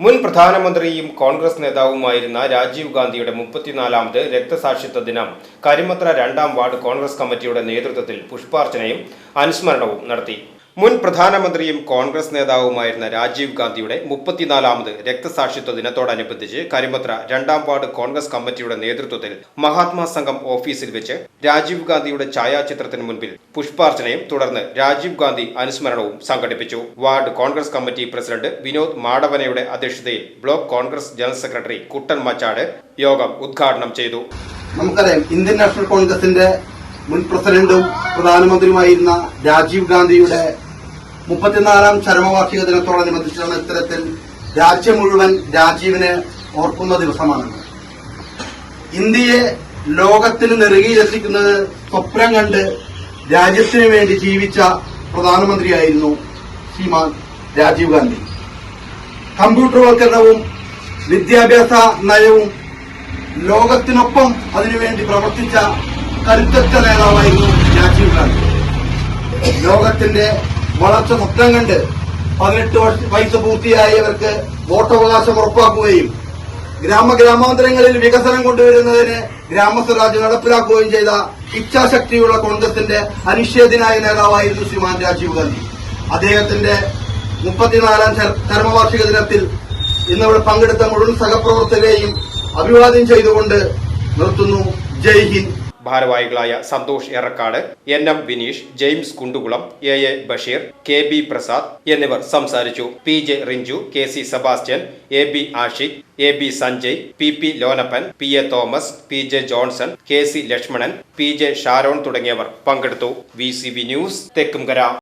മുൻ പ്രധാനമന്ത്രിയും കോൺഗ്രസ് നേതാവുമായിരുന്ന രാജീവ് ഗാന്ധിയുടെ മുപ്പത്തിനാലാമത് രക്തസാക്ഷിത്വ ദിനം കരിമത്ര രണ്ടാം വാർഡ് കോൺഗ്രസ് കമ്മിറ്റിയുടെ നേതൃത്വത്തിൽ പുഷ്പാർച്ചനയും അനുസ്മരണവും നടത്തി. മുൻ പ്രധാനമന്ത്രിയും കോൺഗ്രസ് നേതാവുമായിരുന്ന രാജീവ് ഗാന്ധിയുടെ മുപ്പത്തിനാലാമത് രക്തസാക്ഷിത്വ ദിനത്തോടനുബന്ധിച്ച് കരിമത്ര രണ്ടാം വാർഡ് കോൺഗ്രസ് കമ്മിറ്റിയുടെ നേതൃത്വത്തിൽ മഹാത്മാ സംഘം ഓഫീസിൽ വെച്ച് രാജീവ് ഗാന്ധിയുടെ ഛായാചിത്രത്തിന് മുൻപിൽ പുഷ്പാർച്ചനയും തുടർന്ന് രാജീവ് ഗാന്ധി അനുസ്മരണവും സംഘടിപ്പിച്ചു. Ward Congress committee president Vinod മാടവനയുടെ അധ്യക്ഷതയിൽ block Congress general secretary Kuttan Machad യോഗം ഉദ്ഘാടനം ചെയ്തു. നമുക്കറിയാം ഇന്ത്യൻ നാഷണൽ കോൺഗ്രസിന്റെ മുൻ പ്രസിഡന്റും പ്രധാനമന്ത്രിയുമായിരുന്ന രാജീവ് ഗാന്ധിയുടെ മുപ്പത്തിനാലാം ചരമവാർഷിക ദിനത്തോടനുബന്ധിച്ചാണ് ഇത്തരത്തിൽ രാജ്യം മുഴുവൻ രാജീവിനെ ഓർക്കുന്ന ദിവസമാണ്. ഇന്ത്യയെ ലോകത്തിന് നെറുകയിലെത്തിക്കുന്നത് സ്വപ്നം കണ്ട് രാജ്യത്തിന് വേണ്ടി ജീവിച്ച പ്രധാനമന്ത്രിയായിരുന്നു ശ്രീമാൻ രാജീവ് ഗാന്ധി. കമ്പ്യൂട്ടർവൽക്കരണവും വിദ്യാഭ്യാസ നയവും ലോകത്തിനൊപ്പം അതിനുവേണ്ടി പ്രവർത്തിച്ച കരുത്തറ്റ നേതാവായിരുന്നു രാജീവ് ഗാന്ധി. ലോകത്തിന്റെ വളർച്ച സ്വപ്നം കണ്ട് പതിനെട്ട് വയസ്സ് പൂർത്തിയായവർക്ക് വോട്ടവകാശം ഉറപ്പാക്കുകയും ഗ്രാമ ഗ്രാമാന്തരങ്ങളിൽ വികസനം കൊണ്ടുവരുന്നതിന് ഗ്രാമസ്വരാജ് നടപ്പിലാക്കുകയും ചെയ്ത ഇച്ഛാശക്തിയുള്ള കോൺഗ്രസിന്റെ അനിഷേധ്യനായ നേതാവായിരുന്നു ശ്രീമാൻ രാജീവ് ഗാന്ധി. അദ്ദേഹത്തിന്റെ മുപ്പത്തിനാലാം ചര- ചരമവാർഷിക ദിനത്തിൽ ഇന്നിവിടെ പങ്കെടുത്ത മുഴുവൻ സഹപ്രവർത്തകരെയും അഭിവാദ്യം ചെയ്തുകൊണ്ട് നിർത്തുന്നു. ജയ് ഹിന്ദ്. ഭാരവാഹികളായ Santhosh Erakkad N M Vineesh James Kundukulam A A Basheer K B Prasad എന്നിവർ സംസാരിച്ചു. P J Rinchu K C Sebastian A B Ashiq A B Sanjay P P Lonappan P A Thomas P J Johnson K C Lakshmanan P J Sharon തുടങ്ങിയവർ പങ്കെടുത്തു. V C news Thekkumkara.